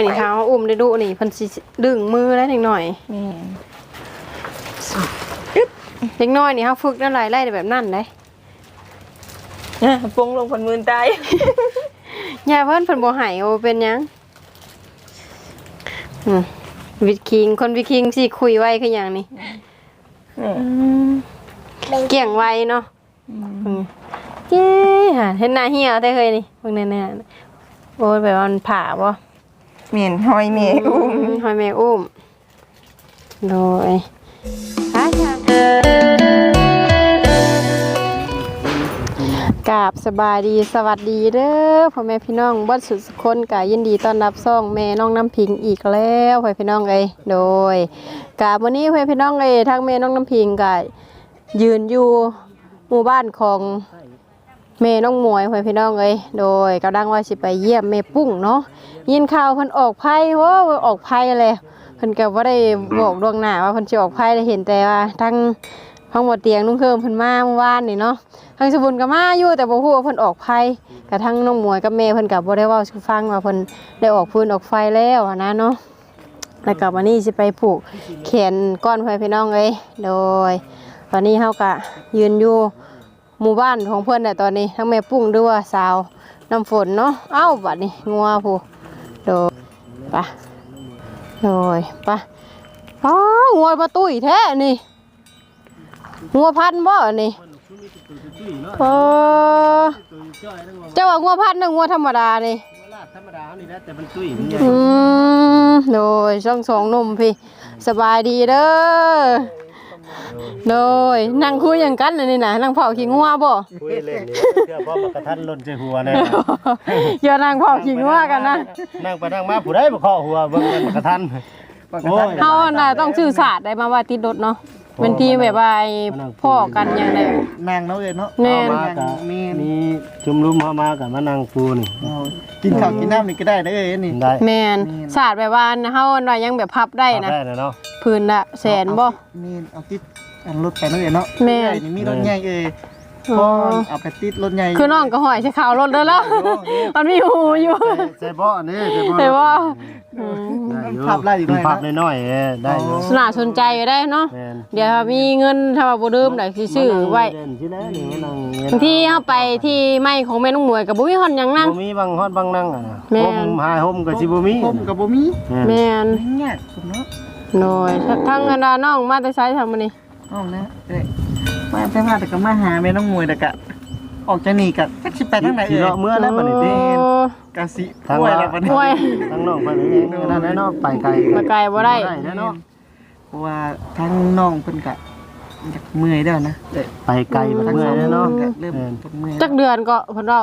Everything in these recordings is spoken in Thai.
อันนี้เท้าอุ้มได้ดูนี่เพิ่นสิดึงมือได้เด็กหน่อยแม่นเด็กน้อยนี่เฮาฝึกนั่นหลายไล่ได้แบบนั้นได้อะปรุงลงพันมืนตายอย่าเพิ่นเพิ่นบ่ให้โอเป็นหยังอืมวิดคิงคนวิดคิงสิคุยไวคือหยังนี่นี่เกี่ยงไวเนาะอืมเย้หาเห็นหน้าเหี่ยวได้เคยนี่เบิ่งแน่ๆโอ้ยแบบว่ามันผ่าบ่ เมียนหอยเมียอุ้มหอยแมงอุ้มโดยอาจารย์กราบสบายดีสวัสดีเด้อพ่อแม่พี่น้องบ้านสุดสุคนกายินดีต้อนรับซ่องแม่น้องน้ำพิงอีกแล้วพ่อพี่น้องเอ้ยโดยกราบวันนี้พ่อพี่น้องเอ้ยทางแม่น้องน้ำพิงก็ยืนอยู่หมู่บ้านของแม่น้องหมวยพ่อพี่น้องเอ้ยโดยกำลังว่าสิไปเยี่ยมแม่ปุ้งเนาะ ยินข่าวเพิ่นออกไพ่โว้ออกไพ่เลยเพิ่นก็บ่ได้บอกดวงหน้าว่าเพิ่นสิออกไพ่ได้เห็นแต่ว่าทั้งห้องบ่เตียงนุ่งเครื่องเพิ่นมาเมื่อวานนี่เนาะทั้งสบุญก็มาอยู่แต่บ่ฮู้ว่าเพิ่นออกไพ่กระทั่งน้องมวยกับแม่เพิ่นก็บ่ได้เว้าฟังว่าเพิ่นได้ออกพื้นออกไฟแล้วนะเนาะแล้วก็วันนี้สิไปผูกแขนก้อนไฟพี่น้องเอ้ยโดยตอนนี้เฮาก็ยืนอยู่หมู่บ้านของเพิ่อนน่ตอนนี้ทั้งแม่ปุ้งด้วยสาวน้ำฝนเนาะเอ้าบัดนี้งัวผู้ ปะโดยไปะอ๋องัวมาตุ้ยแท้นี่งัวพันธุ์บ่นี่เออเจ้าว่างัวพันธุ์หรืองัวธรรมดานี่ธรรมดานี่แหละแต่มันตุ้ยมันใหญ่อืมโดยช่องสองหนุ่มพี่ สบายดีเด้อ โดยนั่งคุยอย่างกันเลยนี่นะนั่งเผาขี้งัวบ่คุยเล่นนี่เชื่อพ่อมากระทันล่นใจหัวนะอย่านั่งเผาขี้งัวกันนะนั่งไปนั่งมาผู้ใดบ่เคาะหัวเบิ่งมันมากระทันโอ้ยเฮาน่ะต้องชื่อศาสตร์ได้มาว่าติดรถเนาะ เป็นที่แบบว่าไอ้พ่อกันอย่างใด นางเนาะเอ้ยเนาะแน่นเอามากะมีนี่จุ่มลุมเฮามากับมานั่งปูนี่ เอากินข้าวกินน้ำนี่ก็ได้เด้อเอ้ยนี่ได้แมนศาสตร์แบบว่าเฮาว่ายังแบบพับได้นะ ได้นะเนาะพื้นละแสนบ่มีเอาติดอันรถไปเนาะเอ้ยเนาะแม่เอ้ยนี่มีรถใหญ่เอ้ยอ๋พออเอาไปติดรถใหญ่คือน้องก็หอยใช้ขาวรถเด้อแล้ว มันมีหูอยู่ใส่บ่อนี่ใส่บ่อแต่ว่าอืม ได้อยู่ภาพไล่อีกหน่อยภาพนะน้อยๆเอ้ยได้อยู่น่าสนใจอยู่ได้เนาะแม่นเดี๋ยวถ้ามีเงินถ้าว่าบ่ดื่มได้สิซื้อไว้เด่นที่แล้วนี่นั่งเงี้ยบางทีเฮาไปที่ไม้ของแม่น้องหมวยก็บ่มีฮอนหยังนั่งบ่มีบางฮอดบางนั่งอะนะแม่น ห่มหายห่มก็สิบ่มีผมกับบ่มีแม่นแม่นเนี่ยผมเนาะหน่อยทั้งอันดาน้องมาแต่ไสทำมื้อนี้เอานะเอ้ยมาแต่มาแต่ก็มาหาแม่น้องมวยแต่กะ ออกจากนี่กะจักสิไปทางไหนสิเอ้ยเลาะเมื่อแล้วบัดนี้เด้โอ้กะสิทางป่วยว่าแล้วบัดนี้ป่วย ทางน้องไปนี่นั่นแหละเนาะไปไกลไปไกลบ่ได้ แน่เนาะเพราะว่าทางน้องเพิ่นกะอยากเมื่อยแล้วนะเอ้ยไปไกลบ่ทางเมื่สออยงแล้วน้อเนาะงกะเริ่มแม่นปวดเมื่อยจักเดือนก็เพิ่นเว้า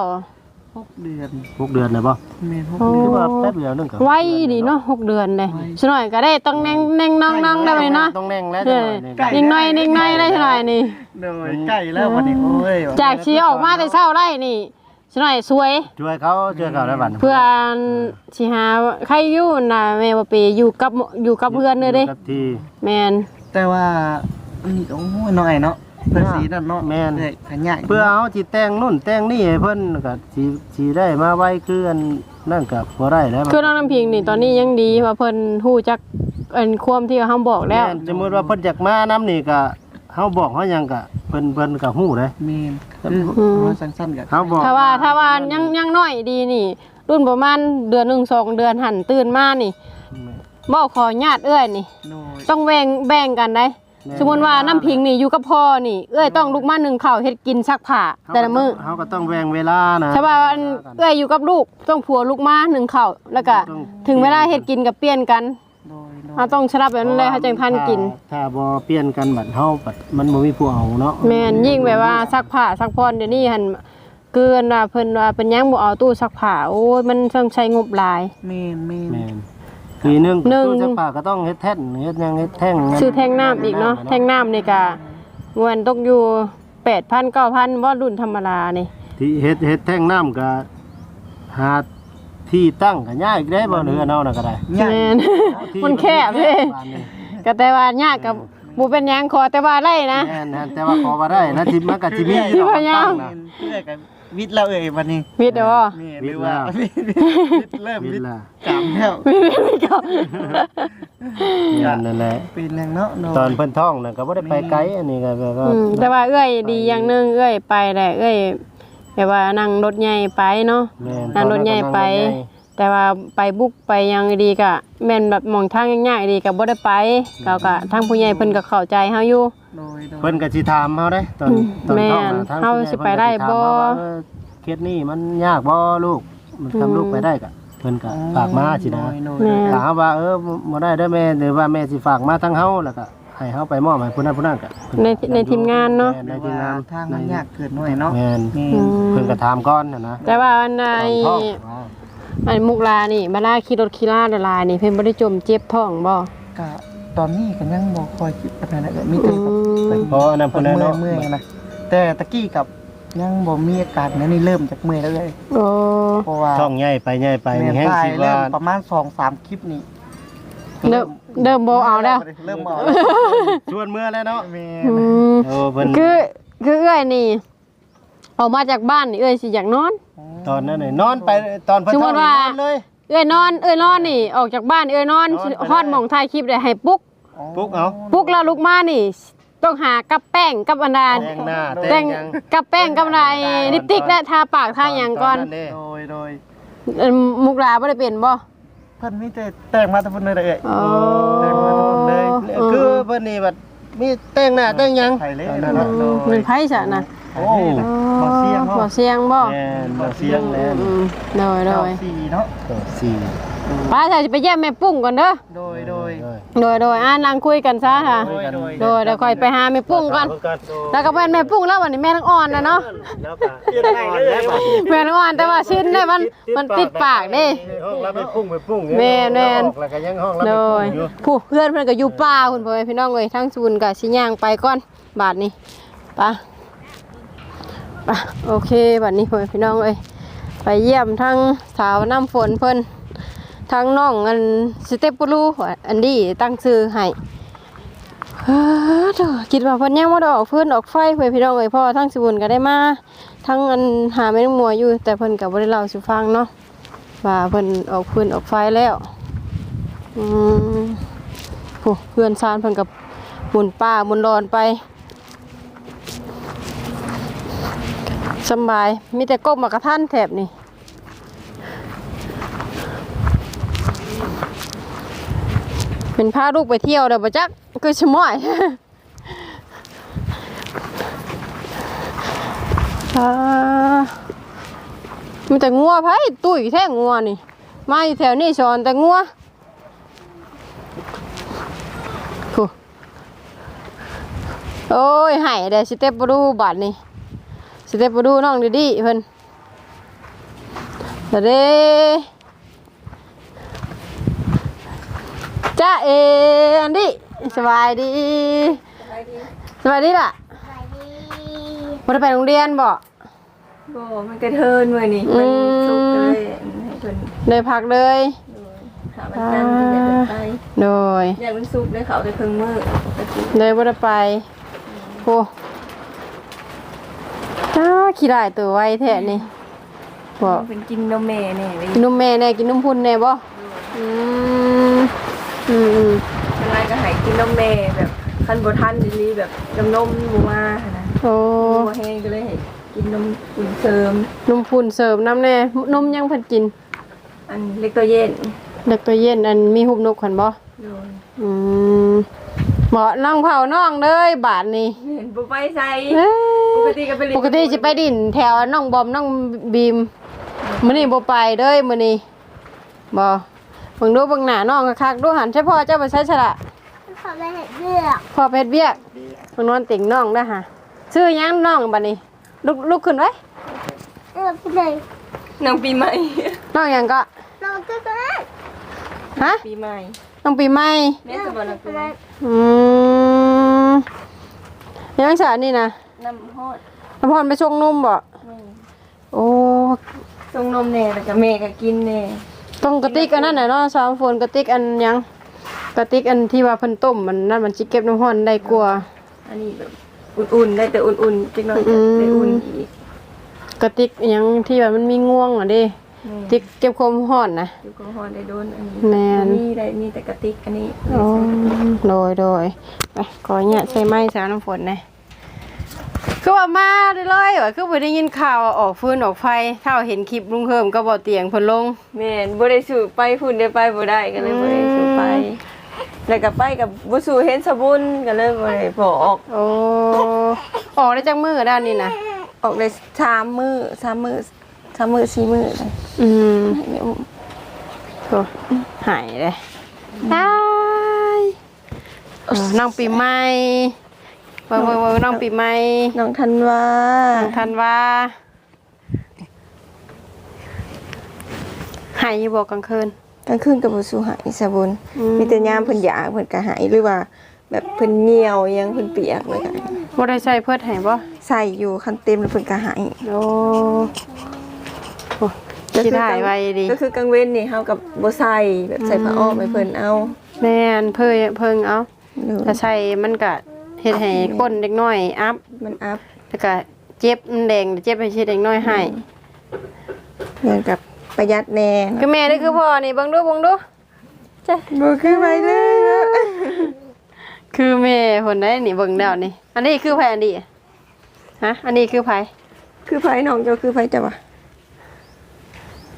หกเดือนหกเดือนเลยป่ะแม่นหกโอ้เดือนคือว่าแป๊บเดียวนึงก็ไว้ดีเนาะหกเดือนเลยสหน่อยก็ได้ต้องแน่งแน่งน้องน้องได้ไหมเนาะต้องแน่งแล้วเอจังหอน่อยนี่นิ่งน้อยนิ่งน้อยได้สหน่อยนี่โดยใกล้แล้ววันนี้โอ้ยจากชี้ออกมาแต่เช้าไร่นี่สหน่อยสวยช่วยเขาช่วยเขาได้บัดเพื่อนสิหาใครอยู่น่ะแม่บ่ปีอยู่กับอยู่กับเพื่อนเด้อเด้กับที่แม่นแต่ว่าอันนี้โอ้ยน้อยเนาะ เพื่อสีนั่นเนาะแม่นเลยขยะเพื่อเอาที่แต่งนู่นแต่งนี่ให้เพิ่นก็สิสิได้มาไว้คืออันนั่นก็บ่ได้แล้วคือน้องน้ำพิงนี่ตอนนี้ยังดีว่าเพิ่นฮู้จักอันความที่เฮาบอกแล้ว ม่นสมมุติว่าเพิ่นอยากมานํนี่ก็เฮาบอกเฮาหยังก็เพิ่นเพิ่นก็ฮู้เด้เมนอืมว่าสั้นๆกันเฮาบอกถ้าว่าถ้าว่ายังยังน้อยดีนี่ รุ่นประมาณเดือนหนึ่งสองเดือนหันตื่นมานี่บ่ขอญาติเอ้ยนี่ โดยต้องแบ่งแบ่งกันได้ สมมติว่าน้ำพิงนี่อยู่กับพ่อนี่เอ้ยต้องลุกมาหนึ่งข้าวเฮ็ดกินซักผ้าแต่ละมื้อเฮาก็ต้องแบ่งเวลานะใช่ป่ะว่าอันเอ้ยอยู่กับลูกต้องผัวลูกมาหนึ่งข้าวแล้วก็ถึงเวลาเฮ็ดกินกับเปลี่ยนกันโดยโดยเราต้องสลับแบบนั้นเลยให้จังทันกิน ถ้าบ่เปลี่ยนกันบัดเฮาบัดมันบ่มีผู้เอาเนาะแม่นยิ่งแบบว่าซักผ้าซักพรเดี๋ยวนี้หันเกินว่าเพิ่นว่าเป็นหยังบ่เอาตู้ซักผ้าโอ้ยมันต้องใช้งบหลายเมนเมนแม่น ปีหนึงหนึ่ง ตู้ซักผ้าก็ต้องเฮ็ดแท่นเฮ็ดหยังเฮ็ดแท่งซื้อแท่งน้ำอีกเนาะแท่งน้ำนี่ก็เงินตกอยู่8,000 9,000บ่รุ่นธรรมดานี่ที่เฮ็ดเฮ็ดแท่งน้ำก็หาที่ตั้งก็ยากอีกได้บ่เรือเนาน่ะก็ได้ยากแม่น ที่มันแคบเด้ บ้านนี่ก็แต่ว่ายากกับบ่เป็นหยังขอแต่ว่าไร่นะ แม่นๆแต่ว่าขอบ่ได้นะที่มันก็สิมีอยู่ที่ดอกพะเยา ตั้งเมนะนเพื่อกัน วิทย์แล้วเอ่ยวันนี้มิดเด้อแม่หรือว่าวิวิทย์เริ่มวิวิททย์ย์ล่ะกามแล้วงานนั่นแหละ เป็นแรงเนาะโดยตอนเพิ่นท้องน่ะก็บ่ได้ไปไกลอันนี้ก็แบบว่าอืมแต่ว่าเอ้ยดีอย่างหนึงเอ้ยไปแหละเอ้ยแบบว่านั่งรถใหญ่ไปเนาะ แม่นั่งรถใหญ่ไป แต่ว่าไปบุกไปหยังดีก็แม่นแบบหมองทางยากๆดีก็บ่ได้ไปเขาก็ทางผู้ใหญ่เพิ่นก็เข้าใจเฮาอยู่ โดยโดย เพิ่นก็สิถามเฮาเด้ตอนอืมตอนท้องแม่นน่ะทางเฮาผู้ใหญ่สิไปได้บ่ เพิ่นก็สิถามเฮาว่าเออเคสนี้มันยากบ่ลูก มันทำลูกไปได้ก็เพิ่นก็ฝากมาสินะโดยโดยแม่ ถามว่าเออบ่ได้เด้อแม่หรือว่าแม่สิฝากมาทางเฮาแล้วก็ให้เฮาไปมอบให้ผู้นั้นผู้นั้นก็เพิ่ในในทีมงานเนาะ แม่ในในทีมงานทางมันยากเกินหน่อยเนาะแม่นแม่อืมเพิ่นก็ถามก่อนน่ะนะ แต่ว่าอันในตอนท้อง อันมุกลานี่มาลาขี่รถขี่ลาเดลานี่เพิ่นบ่ได้จมเจ็บท้องบ่ก็ ตอนนี้ก็ยังบ่ค่อยคิดปานใดนะเอ้ยมีแต่กับอืมเพราะอันนั้นเพิ่เพิ่นนเมื่น่ะอยเนาะ เมื่อยนะแต่ตะกี้กับยังบ่มีอาการนะนี่เริ่มจากเมื่อยแล้วเลยโอ้เพราะว่าท้องใหญ่ไปใหญ่ไปแม่นี่แฮงถ่ายสิเริ่ว่ามประมาณ2-3คลิปนี่เริ่มเริ่มบ่เอาแล้วเริ่มบ่เอาชวนเมื่อแล้วเนาะแม่อืมโอ้เพิ่นคือคือเอ้อยนี่ ออกมาจากบ้านนี่เอ้อยสิอยากนอน ตอนนั้นนี่นอนไปตอนเพิ่นสมมุท้องตินี่ว่า นอนเลย เอ้อยนอน เอ้อยนอนนี่ ออกจากบ้านเอ้อยนอนนอนไปเลยฮอดหม่องถ่ายคลิปได้ให้ปลุ๊กปลุกเอา ปลุ๊กแล้วลุกมานี่ ต้องหากับแป้งกับอันดาแต่งหน้าแต่แต่งงหยังกับแป้งกับอะไรลิปสติกและทาปากทาหยังก่อนตเด้โดยโดยเอิ่มมุกลาบ่ได้เป็นบ่เพิ่นมีแต่แต่งมาแต่เพิ่นเลยเอ้ยอ๋อแต่งมาทุกคนเลยคือเพิ่นนี่บัดมีแต่งหน้าแต่งหยังไทยเลยตอนนะนั้นโดน่ะยมันไผซะนะ โอ้บ่เสียงบ่เนาะเสียงบ่แม่นบ่เสียงแล้วอืมโดยโดยสี่เนาะก็สี่ป้าชายจะไปเยี่ยมแม่ปุ้งก่อนเด้อ โดยโดยโดยโดยอ่านั่งคุยกันซะค่ะ โดยโดย โดยเดี๋ยวค่อยไปหาแม่ปุ้งก่อน แล้วก็เป็นแม่ปุ้งแล้ววันนี้แม่ทั้งอ่อนนะเนาะ แล้วก็เปลี่ยนได้เลยแม่ทั้งอ่อนแต่ว่าชิ้นเนี่ยมันมันติดปากเด้ ห้องรับไปปุ้งไปปุ้งแม่นแม่นแล้วก็ยังห้องรับโดไปยปุ้งอยู่ผู้เพื่อนเพื่อนก็อยู่ป่าคุณพ่อแม่พี่น้องเลยทั้งซูนกับชิย่างไปก่อน บาทนี้ไป ไปโอเคบัดนี้พ่พี่น้องเลยไปเยี่ยมทั้งสาวน้ำฝนเพิ่นทั้งน้องอันสเตปปูลูอันดี้ตั้งชื่อให้เฮ้อเด้อคิดว่าเพิ่นยังบ่ได้ออกฟืนออกไฟเพื่อนพี่น้องเอ้ยเพราะว่าทั้งสิบุญก็ได้มาทั้งอันหาแม่นมัวอยู่ แต่เพิ่นก็บ่ได้เล่าสู่ฟังเนาะว่าเพิ่นออกฟืนออกไฟแล้วอืมโอ้เพื่อนซานเพิ่นกับหมุนป้าหมุนรอนไป สบาย มีแต่กบมากระทันแถบนี่เป็นพาลูกไปเที่ยวเด้อบ่จักคือชมอยมันแต่งัวไผตุ้ยแท้งัวนี่ มาอยู่แถวนี้สอนแต่งัวโอ้ยหายได้สเต็ปบดูบัดนี่ สเต็ปบดูน้องดีดีเพิ่นเดี๋ยวเด้จ้าเออันดี้สบายดีสบายดีล่ะบ่ได้ไปโรงเรียนบ่บ่มันกระเทินไว้นี่อืมันมสุกเลยให้เพิ่นได้พักเลยหามันกันที่จะเดินไปโดยอยากมันสุกได้เขาได้เพิ่งมือตะกี้เลยบ่ได้ไปโอ้ อ้าขี้ได้ตัวไวแท้นี่บ่เป็นกินนมแม่แน่เลยกินนมแม่แน่กินนมพุ่นแน่บ่อืมอืมอืมมันไรก็ให้กินนมแม่แบบคันบ่ทันดีๆแบบน้ำนมบ่มาหั้นนะโอ้บ่แห้งก็เลยให้กินนมอุ่นเสริม นมพุ่นเสริมน้ำแน่นมยังเพิ่นกินอันเล็กตัวเย็นเด็กตัวเย็นอันมีหุบนกขันบ่โดน อืม เหมาะน้องเผาน้องเลยบาทนี่เห็นบ่ไปใส่เอ้ยปกติก็ไปเล่นปกติสิไปดินแถวน้องบอมน้องบีมมื้อนี้บ่ไปเด้ยมื้อนี้บ่เบิ่งดูเบิ่งหน้าน้องคักๆดูหันใช่พ่อเจ้าไปใช้ฉละขอไปเห็ดเลือกพ่อเพชรเบี้ยกเบิ่งนอนติ่งน้องได้อฮะชื่อหยังน้องบัดนี้ลุกลุกขึ้นไว้เลือกไปเลยน้องปีใหม่น้องหยังก็เราก็ก็ได้ฮะปีใหม่ น้องปีใหม่แม่สบายน้องปีใหม่อืมยังสานี่นะน้ำฮอดน้ำพรไปชงนมบ่แม่โอ้ส่งนมแน่แล้วก็แม่ก็กินแน่ต้องกระติกอันนั้นน่ะเนาะสามฝนกระติกอันหยังกระติกอันที่ว่าเพิ่นต้มมันนั่นมันสิเก็บน้ำร้อนได้กว่าอันนี้แบบอุ่นๆได้แต่อุ่นๆจังหน่อยอืมได้อุ่นอีกกระติกอิหยังที่แบบมันมีง่วงอะเดิ ติ๊กเก็บความร้อนนะ อยู่กับฮอนได้โดนอันนี้แม่น มีได้มีแต่กระติกอันนี้อ๋อโดยโดยไปขอเนี่ยใส่ไม้สาวน้ำฝนนะคือว่ามาได้เลยว่ะคือบ่ได้ยินข่าวว่าออกฟืนออกไฟถ้าเห็นคลิปลุงเฮิมก็บ่เตียงเพิ่นลง แม่นบ่ได้สู่ไปพุ่นได้ไปบ่ได้ก็เลยบ่ได้สู่ไปแล้วก็ไปกับบ่สู่เห็นสะบุญก็เลยบ่ได้พอออกโอ้ออกได้จักมือด้านนี้นะออกได้สามมื้อสามมื้อ สามมื้อสี่มื้อเลยอืมให้แม่อุ้มโถ่หายเลยตายเออน้องปีใหม่เบิ่งเบิ่งเบิ่งน้องปีใหม่น้องธันวาทันว่าหายอยู่บ่กลางคืน กลางคืนก็บ่สู่หายสะบุญอืม มีแต่ยามเพิ่นอยากเพิ่นก็หายหรือว่า แบบเพิ่นเหี่ยวอิหยังเพิ่นเปียกเลยก็บ่ได้ใส่เพื่อให้บ่ใส่อยู่คันเต็มแล้วเพิ่นก็หายโอ้ โอ้คิดหายไวดีก็คือกลางเว้นนี่เฮากับบ่ใส่แบบใส่ผ้าอ้อมให้เพิ่นเอาแม่นเพิ่งเพิ่งเอาเด้อถ้าใส่มันก็เฮ็ดให้ก้นเด็กน้อยอัพมันอัพแล้วก็เจ็บมันแดงเจ็บให้เด็กน้อยให้เหมือนกับประหยัดแน่คือแม่นี่คือพ่อนี่เบิ่งดูเบิ่งดูบ่คือไปเลยคือแม่คนได้นี่เบิ่งแล้วนี่ อันนี้คือไผอันนี้ฮะอันนี้คือไผคือไผน้องเจ้าคือไผจ้ะวะ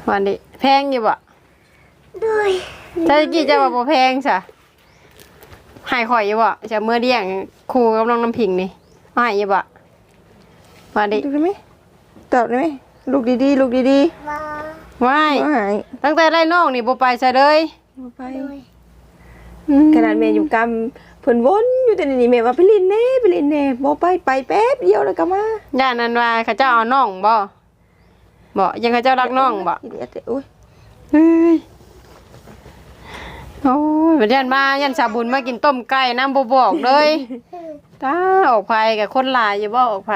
วันนี้แพงอยู่บ่ด้วยถ้าตะกี้จะว่าบ่แพงซะใหายข่อยอยู่บ่จะเมื่อเลี้ยงครูกับน้องน้ำพิงนี่เอาใหายอยู่บ่วันนี้ดูได้ไหมตอบได้ไหมลูกดีๆลูกดีมาว้ายๆบ่หายตั้งแต่ไล่น้องนี่บ่ไปซะเลยบ่ไปด้วยขนาดแม่อยู่กรรมเพิ่นวนอยู่แต่นี่แม่ว่าไปเล่นแน่ไปเล่นแน่บ่ไปไปแป๊บเดียวแล้วก็มาย่านนั้นว่าเขาเจ้าเอาน้องบ่ บ่ยังเขาเจ้ารักน้องบ่อีเดียดโอ้ยเฮ้ยโอ้ยบัดยันมายันสาบุญมากินต้มไก่น้ำบ่บอกเลยตาออกไปกับคนหลายอยู่บ่ออกไป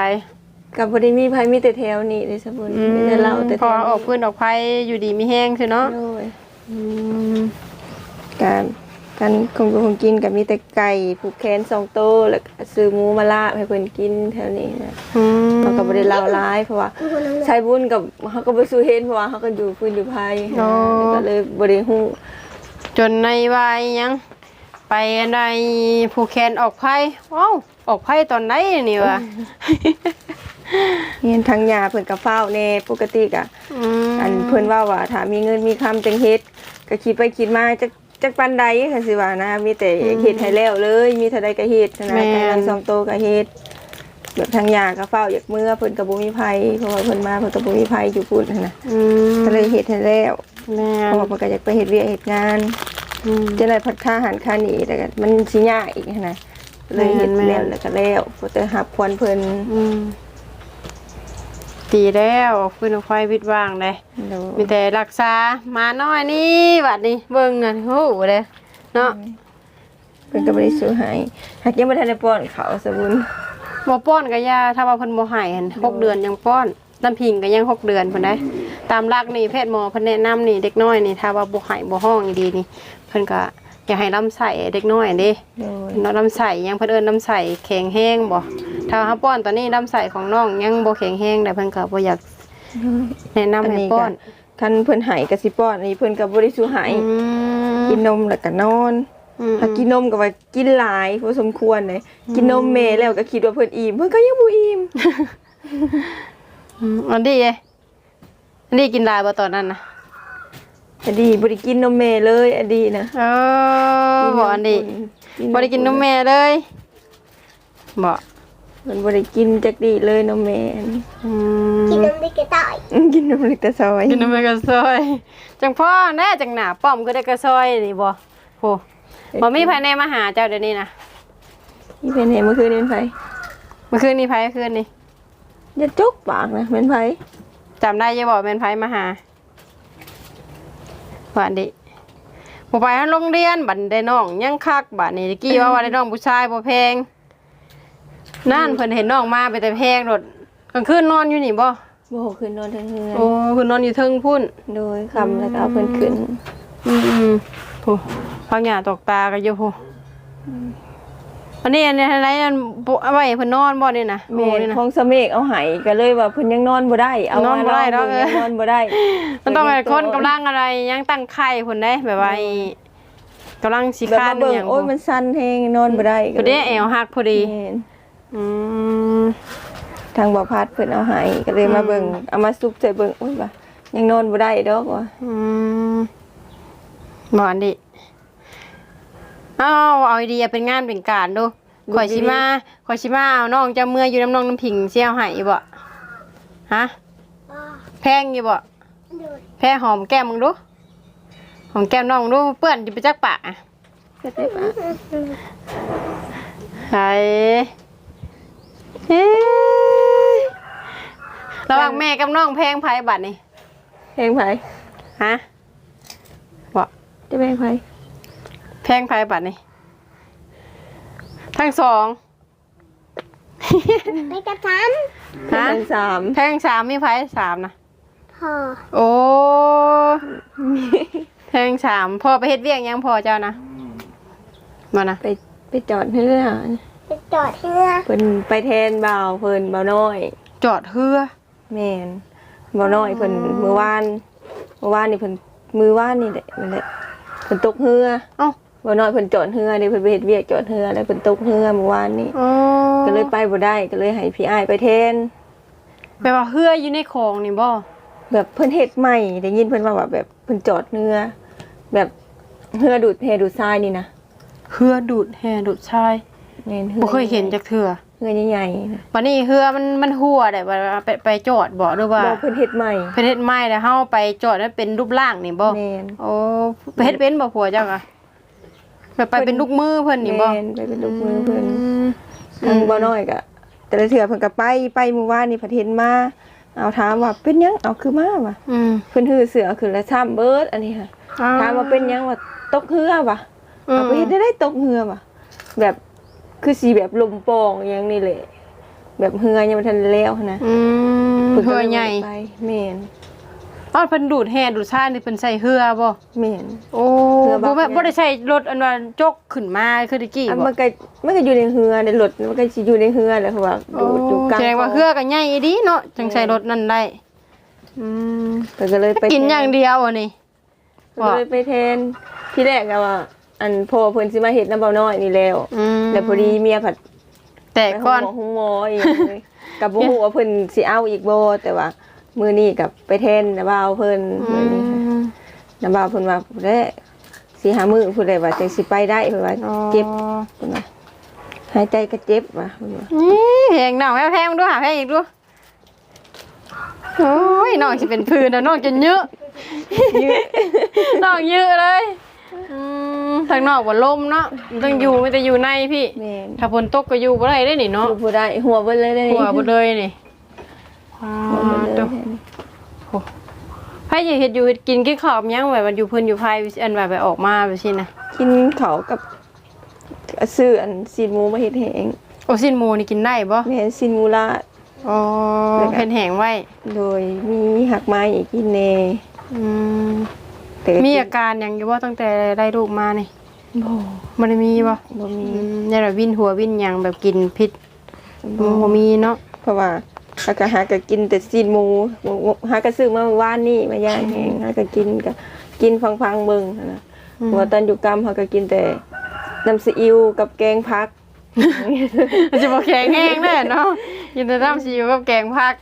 ก็บ่ได้มีไผมีแต่แถวนี้เลยสมบุญมีแต่เราแต่พแถอวออกพื้นออกภัยอยู่ดีมีแห้งสิเนาะโอ้ยอืมการ การคงอยู่คงกินก็มีแต่ไก่ผูกแขนสองโตวแล้วก็ซื้อหมูมาลาบให้เพิ่นกินแถวนี้นะอืมเราก็บ่ได้เล่าร้ายเพราะว่าใช้บุญกับเขาก็บ่สู้เห็นเพราะว่าเขาก็อยู่พื้นอยู่ภัยก็เลยบ่ได้ฮู้จนในวัยยัง ไปในผูกแขนออกภัยว้าวออกภัยตอนไหนนี่วะเห็นทางยาเพิ่นก็เฝ้าแน่ปกติก็อืมอันเพิ่นว่าว่าถ้ามีเงินมีคำจังเฮ็ดก็คิดไปคิดมาจัก จักปานใดค่ะสิว่านะ มีแต่เฮ็ดให้แล้วเลย มีเท่าใดก็เฮ็ดนะไก่นางสองโตวก็เฮ็ดแบบทางยาก็เฝ้าอยากเมื่อเพิ่นก็บ่มีภัยเพราะว่าเพิ่นมาเพิ่นก็บ่มีภัยอยู่พุ่นหั้นนะอืมก็เลยเฮ็ดให้แล้วแม่เพราะว่าเพิ่นก็อยากไปเฮ็ดเวียกเฮ็ดงาน อืม จะได้พัดค่าอาหารค่าหนีแต่ก็มันสิยากอีกนะเลยเฮ็ดแม่นๆแล้วแล้วก็แล้วพอแต่หับควนเพิ่น อืม ตีแล้วออกพื้นออกภัยวิดว่างเลยโดมีแต่รักษามาน้อยนี่บัดนี้เบิ่งอะโหเลยเนาะเพิ่นก็บ่ได้ซื้อให้หากยังบ่ทันได้ป้อนข้าวสบุญบ่ป้อนก็ยาถ้าว่าเพิ่นบ่ให้หั่นหกเดือนยังป้อนน้ำพิงก็ยังหกเดือนเพิ่นได้ตามหลักนี่แพทย์หมอเพิ่นแนะนำนี่เด็กน้อยนี่ถ้าว่าบ่ให้บ่ห้องดีนี่เพิ่นก็อยากให้ลำไส้เด็กน้อยเด้โดยเนาะลำไส้ยังเพิ่นเอิ้นลำไส้แข็งแห้งบ่ ถ้าเฮาป้อนตอนนี้ลำไส้ของน้องยังบ่แข็งแห้งแต่เพิ่นก็บ่อยากแนะนำให้ป้อนคันเพิ่นให้ก็สิป้อนอันนี้เพิ่นก็บ่ได้ซื้อให้อืมกินนมแล้วก็นอน อืม ถ้ากินนมก็ว่ากินหลายพอสมควรเลยกินนมแม่แล้วก็คิดว่าเพิ่นอิ่มเพิ่นก็ยังบ่อิ่มอืมอันนี้เอ้อันนี้กินหลายบ่ตอนนั้นน่ะอดีบ่ได้กินนมแม่เลยอดีนะเออบ่อันนี้บ่ได้กินนมแม่เลยบ่ มันบ่ได้กินจักดีเลยนมแม่อืมกินนมได้กระต่ายอืมกินนมเล็กแต่ซอยกินนมแม่กระซอย จังพ่อแน่จังหน้าป้อมก็ได้กระซอยนี่บ่โหบ่มีภายในมาหาเจ้าเดี๋ยวนี้นะนี่เป็นเห็นเมื่อคืนนี้เป็นไผเมื่อคืนนี้ไผคืนนี้อย่าจุกปากนะเป็นไผจำได้อยังบอกเป็นไผมาหาว่าดิบ่ไปโรงเรียนบัดได้น้องยังคักบัดนี้ตะกี้ว่าว่าได้น้องผู้ชายบ่แพง นั่นเพิ่นเห็นน้องมาไปแต่แพงรถกลางคืนนอนอยู่นี่บ่บ่คืนนอนทั้งคืนโอ้คือนอนอยู่เทิงพุ่นโดยคำแล้วก็เอาเพิ่นขึ้นอืมๆโหพังหญ้าตกตากันอยู่โหอันนี้อันนี้อะไรอันบ่เอาไว้เพิ่นนอนบ่นี่นะแม่โอ้นี่นะ ของสะเมกเอาไหก็เลยว่าเพิ่นยังนอนบ่ได้ เอานอนบ่ได้มาลเนาะงบิ่งยังนอนบ่ได้มันต้องให้คนกำลังอะไรยังตั้งไข่เพิ่นได้แบบว่าไอ้กำลังสิแบบคาว่านเบิ่งหยังโอ้ยมันสั่นแฮงนอนบ่ได้พอดีแอวหักพอดี แม่น อืมทางบ่พัดเพิ่นเอาให้ก็เลยมาเบิ่งเอามาซุปใส่เบิ่งโอ้ยว่ายังนอนบ่ได้ดอกว่าอืมบ่อันดิเอาเอาไอเดียเป็นงานเป็นการดูข่อยสิมาข่อยสิมาเอาน้องเจะเมื่ออยู่น้ำน้องน้ำผิงสิเอาให้อีบ่ฮะบ่แพงอยู่บ่โดยแพ้หอมแก้มมึงดูหอมแก้มน้องดูเปื้อนอยู่ไปจักปากอะเฮ็ดได้ปะไห้ เฮ้ยระหว่างแม่กับน้องแพงไผบัดนี่เพลงไผฮะบ่จะเพลงไผแพงไผบัดนี่ทั้งสองไปกระทฮะเพลงสามแพงสามมีไผสามนะำพ่อโอ้แพงสามพ่อไปเฮ็ดเวียกยังพ่อเจ้านะมานะไปไปจอดเฮือ ไปจอดเรือเพิ่นไปแทนบ่าวเพิ่นบ่าวน้อยจอดเฮือแม่นบ่าวน้อยเพิ่นมื้อวานมื้อวานนี่เพิ่นมื้อวานนี่แหละนั่นแหละเพิ่นตกเรือเอ้าบ่าวน้อยเพิ่นจอดเรือนี่เพิ่นไปเฮ็ดเวียกจอดเรือแล้วเพิ่นตกเรือเมื่อวานนี้อ๋อก็เลยไปบ่ได้ก็เลยให้พี่อ้ายไปแทน แปลว่าเฮืออยู่ในคลองนี่บ่แบบเพิ่นเฮ็ดใหม่ได้ยินเพิ่นว่าว่าแบบเพิ่นจอดเรือแบบเรือดูดแพดูดทรายนี่นะเฮือดูดแห่ดูดชาย แม่นบ่เคยเห็นจักเทื่อเรือใหญ่ๆนะวันนี้เฮือมันมันหัวได้ว่าไปไปจอดบ่หรือว่าบ่เพิ่นเฮ็ดใหม่ประเทศไม้แล้วเฮาไปจอดแล้วเป็นรูปร่างนี่บ่แม่น โอ้ไปเฮ็ดเป็นบ่ผัวเจ้าอะแบบไปเป็นลูกมือเพิ่นนี่บ่แม่นไปเป็นลูกมือเพิ่นมทางบ่น้อยก็แต่ละเทื่อเพิ่นก็ไปไปเมื่อวานนี่ประเทศมาเอาถามว่าเป็นหยังเอาคือมาว่ะอืมเพิ่นฮือเสือขึ้นแล้วซ้ำเบิดอันนี้ค่ะถามว่าเป็นหยังว่าตกเรือว่ะเอาไปเฮ็ดได้ได้ตกเรือว่ะแบบ คือสีแบบลมโป่งอยังนี่แหละแบบเฮือยังบ่ทันแล้วหั้นนะอืมพิ่นก็เฮือลยใหญ่ไปแม่นอ้าวเพิ่นดูดแห่ดูดชายนี่เพิ่นใส่เฮือบ่แม่น โอ้เฮือบับ่กแม่นเนี่ยบ่ได้ใช้รถอันว่าจกขึ้นมาคือตะกี้อะบ่มันก็มันก็อยู่ในเฮือในรถมันก็สิอยู่ในเฮือแหละเพราะว่าอยู่อยู่กลางแสดงว่าเฮือก็ใหญ่ดีเนาะจังใช้รถนั่นได้อืมเพิ่นก็เลยไปกินอย่างเดียวอันนี้ เพิ่นก็เลยไปแทนที่แรกก็ว่า อันพ่อเพิ่นสิมาเฮ็ดน้ำเบาน้อยนี่แล้วอืมแล้วพอดีเมียผัดแต่ไปก่อนหาหมอหุงหมออีกเลยกับบ่ฮู้ว่าเพิ่นสิเอาอีกบ่แต่ว่ามื้อนี้กับไปแทนน้าบ่าวเพิ่นมื้อนี้ค่ะ น้าบ่าวเพิ่นว่าผู้ใดสิหามื้อผู้ใดว่าจังสิไปได้เพิ่นว่าเจ็บเพิ่นว่าหายใจก็เจ็บว่ะเพิ่นว่านี่เพลงน้องแพ้แพงดูหาแพงอีกดูโอ้ยน้องสิเป็นพื้นนะน้องจะเยอะน้องเยอะเลยอืมทางนอกว่าลมเนาะมันต้องอยู่มันจะอยู่ในพี่ แม่นถ้าฝนตกก็อยู่บ่ได้ได้นี่เนาะลูกผู้ใดหัวเบิ่นเลยเด้หัวบ่เลยนี่อ่าหัวเบิ่นเลยดูไผสิเฮ็ดอยู่เฮ็ดกินกินข้าวกับหยังไว้มันอยู่เพิ่นอยู่ไผอันว่าไปออกมาไปสินะกินเขาวกับซื้ออันซีนหมูมาเฮ็ดแหงโอ้สิ้นหมูนี่กินได้บ่แม่นซีนหมูลาดอ๋อเพิ่นแห้งไว้โดยมีหักไม้อีกกินแน่อืมแต่ก็มีกินอาการหยังอยู่บ่ตั้งแต่ได้ลูกมานี่ บ่บ่ได้มีบ่บ่มีอืมเนี่ยแหละวินหัววินหยังแบบกินพิษบ่บ่มีเนาะเพราะว่าหากะหาก็กินแต่ซีนหมูหากะซื้อมาเมื่อวานนี่มาย่างแห้งหากะกินก็กินฟังๆเบิ่งหั้นนะเพราะว่าตอนอยู่กรรมเฮาก็กินแต่น้ำซีอิ๊วกับแกงผักมันจะบ่แข็งแห้งแน่เนาะกินแต่น้ำซีอิ๊วกับแกงผัก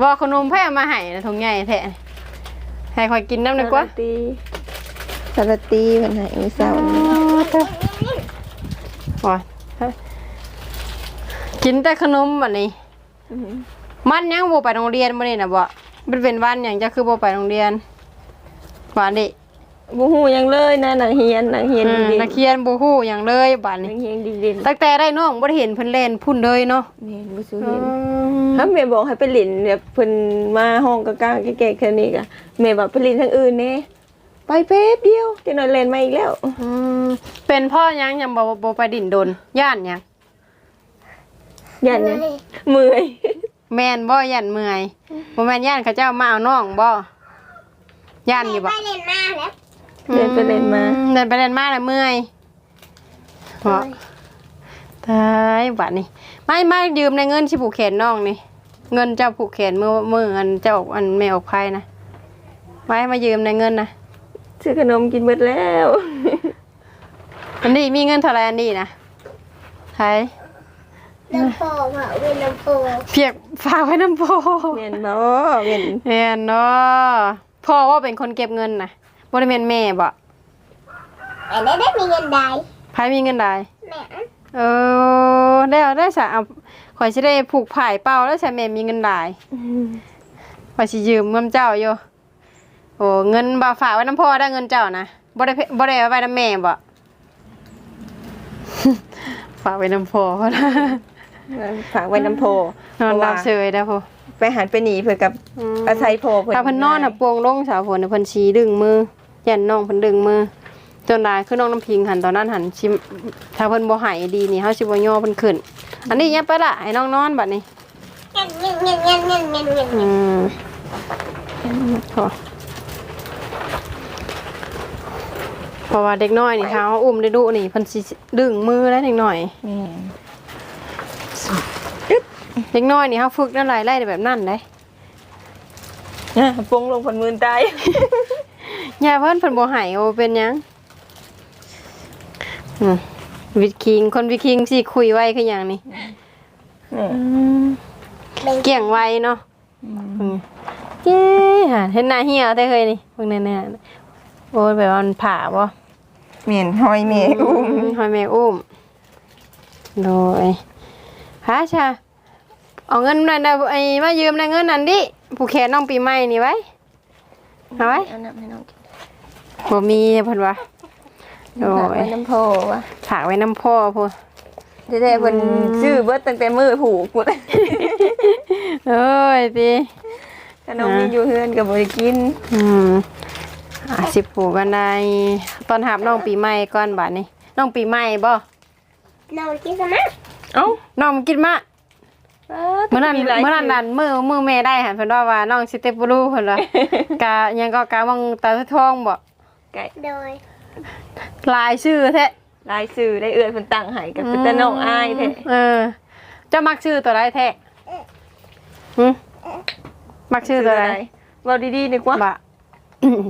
บ่ขนมแพ้มาให้นะถุงใหญ่แท้ให้ข่อยกินน้ำหนึงกว่า สลัดตีสลัดตีมันให้มื้อเช้านี้โอ้ยกินแต่ขนมบัดนี้อือหือมันยังบ่ไปโรงเรียนบ่นี่น่ะบ่มันเป็นวันหยังจะคือบ่ไปโรงเรียนหวานดิบ่ฮู้หยังเลยนะนักเรียนนักเรียนอืมดินักเรียนบ่ฮู้หยังเลยบัดนันี้กเรียนดินตั้งแต่ได้น้องบ่ได้เห็นเพิ่นเล่นพุ่นเลยเนาะๆแม่นบ่สู้เห็นถ้าแม่บอกให้ไปเลินแบบเพิ่นมาห้องกลางๆแก่ๆแค่นี้ก็แม่บอกไปเลินทางอื่นแน่ ไปแป๊บเดียวจะนอนเล่นมาอีกแล้ว อืมเป็นพ่อยังยังบ่บ่ไปดินดนย่านหยังยันเนี่ยเมื่อยแม่นบ่ย่านเมื่อยบ่แม่นย่านเขาเจ้ามาเอาน้องบ่ย่านอยู่บ่ไปเล่นมาแล้วเล่นไปเล่นมาอืเดินไปเล่นมาแล้วเมื่อยบ่ตายบัดนี้ไม่ไม่ยืมในเงินสิผูกแขนน้องนี่ เงินเจ้าผูกแขนมือมืออันเจ้าอันแม่ออกไพ่นะไว้มายืมในเงินนะ ซื้อขนมกินหมดแล้วอันนี้มีเงินเท่าไหรอันนี้นะไทยน้ำโพอะเวนน้ำโพเพียกฝากไว้น้ำโพเมียนบ่เมียนแม่นเนาะพ่อว่าเป็นคนเก็บเงินนะบ่ได้แม่นแม่บ่แต่ได้ได้มีเงินได้ไผมีเงินได้แม่เออได้เอาได้ซะเอาข่อยสิได้ผูกผายเป่าแล้วใช่แม่มีเงินได้ข่อยสิยืมเงินเจ้าอยู่ โอ้เงินบ่ฝากไว้น้ำพ่อได้เงินเจ้านะบ่ได้เพบ่ได้เอาไว้น้ำแม่บ่ฝากไว้น้ำพ่อนะฝากไว้น้ำโพนอนรับเฉยได้อพ่อไปหันไปหนีเพื่อกับอาศัยโพเพิ่นถ้าเพิ่นนอนน่ะปวงลงสาวฝนน่ะเพิ่นชี้ดึงมือยันน้องเพิ่นดึงมือจนได้คือน้องน้ำพิงหันตอนนั้นหันชิมถ้าเพิ่นบ่ใหายดีนี่เฮาสิบ่ย่อเพิ่นขึ้น อันนี้ยับไปละให้น้องนอนบัดนี้เงินเงินเงินเงินเงินเงินเงินอืมพอ เพราะว่าเด็กน้อยนี่ถ้าเฮาอุ้มได้ดุนี่เพิ่นสิดึงมือแล้วเด็กน้อยแม่นเด็กน้อยนี่เฮาฝึกนั่นหลายไล่แบบนั้นเด้อะปงลงผลมืนตายย่าเพิ่นเพิ่นบ่ใหายโอเป็นหยังอืมวิดคิงคนวิดคิงสิคุยไว้คือหยังนี่นี่เกี่ยงไวเนาะอืมเย้หาเห็นหน้าเหี่ยวได้เคยนี่พวกนั้นเนี่ยโอ้ยแบบว่ามันผ่าบ่ เมียนหอยเมย์อุ้มหอยแมงอุ้มโดยฮะชาเอาเงินนั่นได้ไอ้มายืมได้เงินนั่นดิผู้แขนน้องปีใหม่นี่ไว้เอาไว้เอาน้ำให้น้องกินบ่มีเพิ่นว่าโดฝากยไว้น้ำโพวะฝากไว้น้ำพ่อพ่อจะได้เพิ่นชื่อเบิดตั้งแต่มือผูกหมดเอ้ยติขนมมีอยู่เฮือนก็บ่ได้กิน อืมอะสิผูกกันได้ ตอนหับน้องปีใหม่ก่อนบัดนี้น้องปีใหม่บ่เรากินสมัครเอ้าน้องกินมาเมื่อนั้นเมื่อนั้นนั่นมือมือแม่ได้หันเพิ่นว่าว่าน้องสิเตปรูเพิ่นว่ากะยังก็กะวังตาทองบ่ไก่โดยลายชื่อแท้ลายสื่อได้เอื้อยเพิ่นตั้งให้กับเป็นตาน้องอายแท้เออเจะมักชื่อตัวใดแท้หึมักชื่อตัวใดเว้าดีๆดีกว่าบะ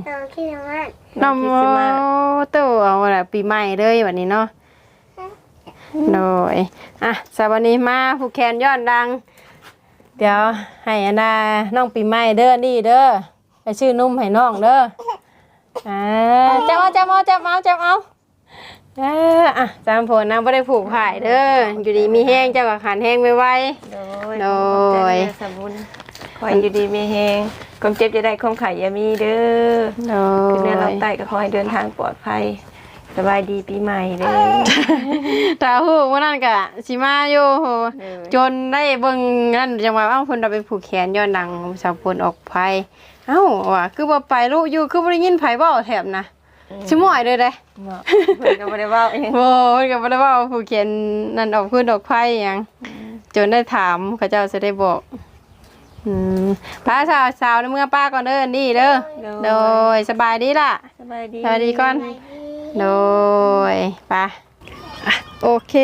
เราคิดสมัครน้องคริสต์มาสตัวเอาล่ะปีใหม่เลยวันนี้เนาะโดยอะสวัสดีมาผู้แคนย้อนดัง เดี๋ยวให้อันดาน้องปีใหม่เด้อนี่เด้อไปชื่อนุ่มให้น้องเด้ออ่าจับเอาจับเอาจับเอาจับเอาเอออะจำผลนะไม่ได้ผูกผายเด้ออยู่ดีมีแห้งเจ้ากับขันแห้งไวไวโดยโดยขอบใจแม่สมุนขอให้อยู่ดีมีแฮง ความเจ็บจะได้ความไข่อย่ามีเด้อๆโดคือเนื้อเรายไต่ก็ขอให้เดินทางปลอดภัย สบายดีปีใหม่เด้อตาหูเมื่อนั้นกะสิมาอยู่โหเออ จนได้เบิ่งนั่นจังหวะเอ้าเพิ่นเราไปผูกแขนย้อนดังสาวพลออกภัยเอ้าว่ะคือบ่ไปลูกอยู่คือบ่ได้ยินไผเว้าแถบนะชิม่อยเลยเด้เนาะเพิ่นก็บ่ได้เว้าเองโอ้ยก็บ่ได้เว่าผูกแขนนั่นออกพื้นออกภัยหยังจนได้ถามเขาเจ้าจะได้บอก อืมพาสาวสาวในเมื่อป้าก่อนเด้อนี่เด้อโดยสบายดีล่ะ สบายดีสวัสดีก่อน โดยไปอะโอเค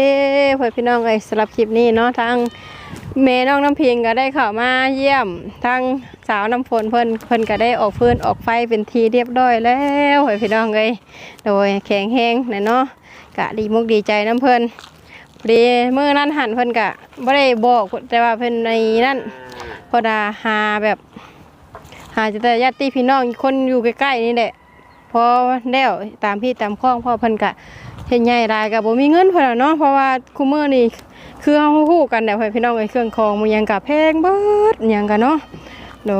เพื่อนพี่น้องเอ้ยสำหรับคลิปนี้เนาะทางเมน้องน้ำพิงก็ได้เข้ามาเยี่ยมทางสาวน้ำฝนเพิ่นเพิ่นก็ได้ออกเพื่นออกไฟเป็นทีเรียบร้อยแล้วเพื่อนพี่น้องเอ้ยโดยแข็งแห้งนะเนาะกะดีมุกดีใจน้ำเพิ่นพอดีเมื่อนั้นหันเพิ่นกะไม่ได้บอกแต่ว่าเพิ่นในนั่น พอดาหาแบบหาจะแต่ญาติพี่น้องคนอยู่ใกล้ๆนี่แหละพอแล้วตามพี่ตามข้องพ่อพิ่นกะเฮ็ดใหญ่รายก็บ่มีเงินเพิ่นน่ะเนาะเพราะว่าคุมื้อนี่คือเฮาฮู้กันแหละเพิ่นพี่น้องเอ้ยเครื่องของมันยังกะแพงเบิดยังกะเนาะโด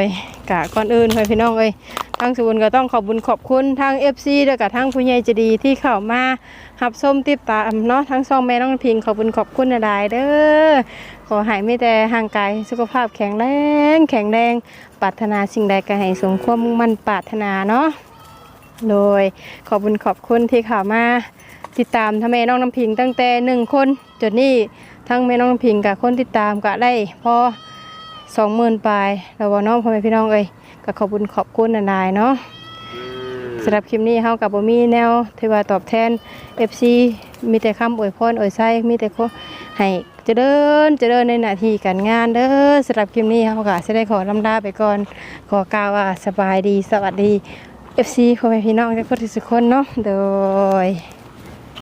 ยกะก่อนอื่นพี่น้องเอ้ยทางสุวรรณก็ต้องขอบบุญขอบคุณทาง FC แล้วก็ทางผู้ใหญ่ใจดีที่เข้ามารับชมติดตามเนาะทั้งช่องแม่น้องพิงขอบบุญขอบคุณหลายๆเด้อ อให้มีแต่ห่างกายสุขภาพแข็งแรงแข็งแรงปรารถนาสิ่งใดก็ให้สมความมุ่งมั่นปรารถนาเนาะโดยขอบคุณขอบคุณที่ข้าวมาติดตามทำแม่น้องน้ำพิงตั้งแต่หนึ่งคนจนนี้ทั้งแม่น้องน้ำพิงกับคนติดตามก็ได้พอสองหมื่นปลายแล้วว่าน้องพ่อแม่พี่น้องเอ้ยก็ขอบคุณขอบคุณนานๆเนาะสำหรับคลิปนี้เฮากับบมีแนวที่ว่าตอบแทน FC มีแต่คำอวยพรอวยไส้มีแต่ขอให้ เจริญเจริญในหน้าที่การงานเด้อสำหรับคลิปนี้เฮาก็สิได้ขอลำลาไปก่อน ขอกล่าวว่าสบายดีสวัสดี FC พ่อแม่พี่น้องทุกคนทุกคนเนาะโดย